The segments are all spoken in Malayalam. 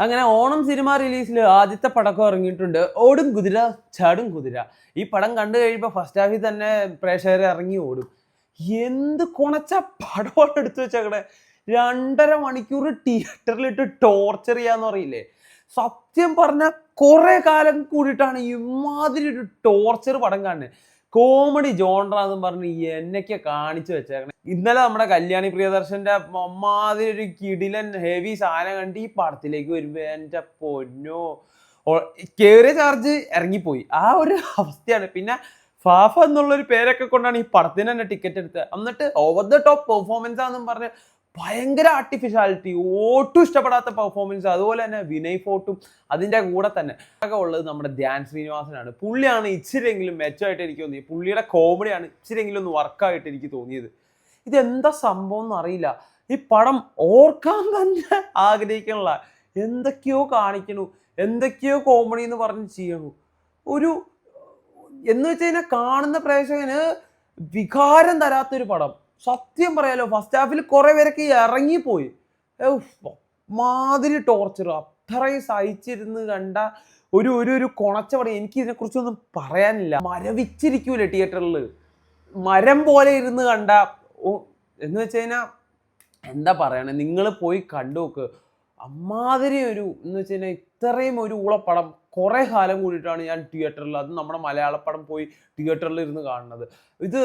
അങ്ങനെ ഓണം സിനിമ റിലീസിൽ ആദ്യത്തെ പടക്കം ഇറങ്ങിയിട്ടുണ്ട്. ഓടും കുതിര ചാടും കുതിര. ഈ പടം കണ്ടു കഴിയുമ്പോൾ ഫസ്റ്റ് ഹാഫിൽ തന്നെ പ്രേക്ഷകർ ഇറങ്ങി ഓടും. എന്ത് കുണച്ച പടമാണ് എടുത്തു വെച്ചേക്കണേ. രണ്ടര മണിക്കൂർ തിയേറ്ററിലിട്ട് ടോർച്ചർ ചെയ്യാന്ന് പറയില്ലേ. സത്യം പറഞ്ഞാൽ കുറെ കാലം കൂടിയിട്ടാണ് ഇമാതിരി ഒരു ടോർച്ചർ പടം കാണുന്നത് കോമഡി ജോൺറാന്നും പറഞ്ഞ് എന്നൊക്കെ കാണിച്ചു വെച്ചേക്കണേ. ഇന്നലെ നമ്മുടെ കല്യാണി പ്രിയദർശന്റെ അമ്മാതിരി ഒരു കിടിലൻ ഹെവി സാധനം കണ്ട് ഈ പടത്തിലേക്ക് വരുമ്പോ എന്റെ പൊന്നോ. കേറിയ ചാർജ് ഇറങ്ങിപ്പോയി. ആ ഒരു അവസ്ഥയാണ്. പിന്നെ ഫാഫ എന്നുള്ളൊരു പേരൊക്കെ കൊണ്ടാണ് ഈ പടത്തിന് തന്നെ ടിക്കറ്റ് എടുത്തത്. എന്നിട്ട് ഓവർ ദ ടോപ്പ് പെർഫോമൻസ് ആണെന്നും പറഞ്ഞ് ഭയങ്കര ആർട്ടിഫിഷ്യാലിറ്റി ഒട്ടും ഇഷ്ടപ്പെടാത്ത പെർഫോമൻസ് അതുപോലെ തന്നെ വിനയ് ഫോർട്ടും അതിന്റെ കൂടെ തന്നെ. ഒക്കെ ഉള്ളത് നമ്മുടെ ധ്യാൻ ശ്രീനിവാസനാണ്. പുള്ളിയാണ് ഇച്ചിരിയെങ്കിലും മെച്ചമായിട്ട് എനിക്ക് തോന്നിയത്. പുള്ളിയുടെ കോമഡിയാണ് ഇച്ചിരിയെങ്കിലും ഒന്ന് വർക്കായിട്ട് എനിക്ക് തോന്നിയത്. ഇതെന്താ സംഭവം എന്ന് അറിയില്ല. ഈ പടം ഓർക്കാൻ തന്നെ ആഗ്രഹിക്കണില്ല. എന്തൊക്കെയോ കാണിക്കണു. എന്തൊക്കെയോ കോമഡി എന്ന് പറഞ്ഞ് ചെയ്യണു. ഒരു എന്ന് വെച്ച് കഴിഞ്ഞാൽ കാണുന്ന പ്രേക്ഷകന് വികാരം തരാത്തൊരു പടം. സത്യം പറയാലോ ഫസ്റ്റ് ഹാഫിൽ കുറെ പേരൊക്കെ ഇറങ്ങിപ്പോയി. മാതിരി ടോർച്ചർ അത്രയും സഹിച്ചിരുന്ന് കണ്ട ഒരു ഒരു ഒരു കുണച്ച പടം എനിക്ക് ഇതിനെക്കുറിച്ചൊന്നും പറയാനില്ല. മരവിച്ചിരിക്കൂലേ തിയേറ്ററിൽ മരം പോലെ ഇരുന്ന് കണ്ട എന്ന് വെച്ച് കഴിഞ്ഞാൽ എന്താ പറയണേ നിങ്ങൾ പോയി കണ്ടു നോക്ക് അമ്മാതിരി ഒരു എന്ന് വെച്ച് കഴിഞ്ഞാൽ ഇത്രയും ഒരു ഊളപ്പടം കുറേ കാലം കൂടിയിട്ടാണ് ഞാൻ തിയേറ്ററിൽ അത് നമ്മുടെ മലയാളപ്പടം പോയി തിയേറ്ററിൽ ഇരുന്ന് കാണുന്നത്. ഇത്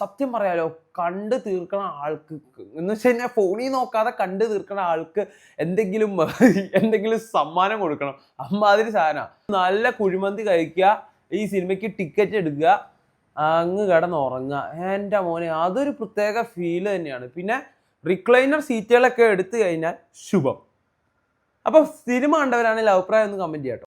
സത്യം പറയാലോ കണ്ട് തീർക്കണ ആൾക്ക് എന്ന് വെച്ച് കഴിഞ്ഞാൽ ഫോണിൽ നോക്കാതെ കണ്ട് തീർക്കണ ആൾക്ക് എന്തെങ്കിലും എന്തെങ്കിലും സമ്മാനം കൊടുക്കണം. അമ്മാതിരി സാധനമാണ് നല്ല കുഴിമന്തി കഴിക്കുക ഈ സിനിമയ്ക്ക് ടിക്കറ്റ് എടുക്കുക അങ്ങ് കിടന്നുറങ്ങുക. എന്റെ മോനെ അതൊരു പ്രത്യേക ഫീൽ തന്നെയാണ്. പിന്നെ റിക്ലൈനർ സീറ്റുകളൊക്കെ എടുത്തു കഴിഞ്ഞാൽ ശുഭം. അപ്പോൾ സിനിമ കണ്ടവരാണെങ്കിൽ അഭിപ്രായം ഒന്ന് കമന്റ് ചെയ്യാം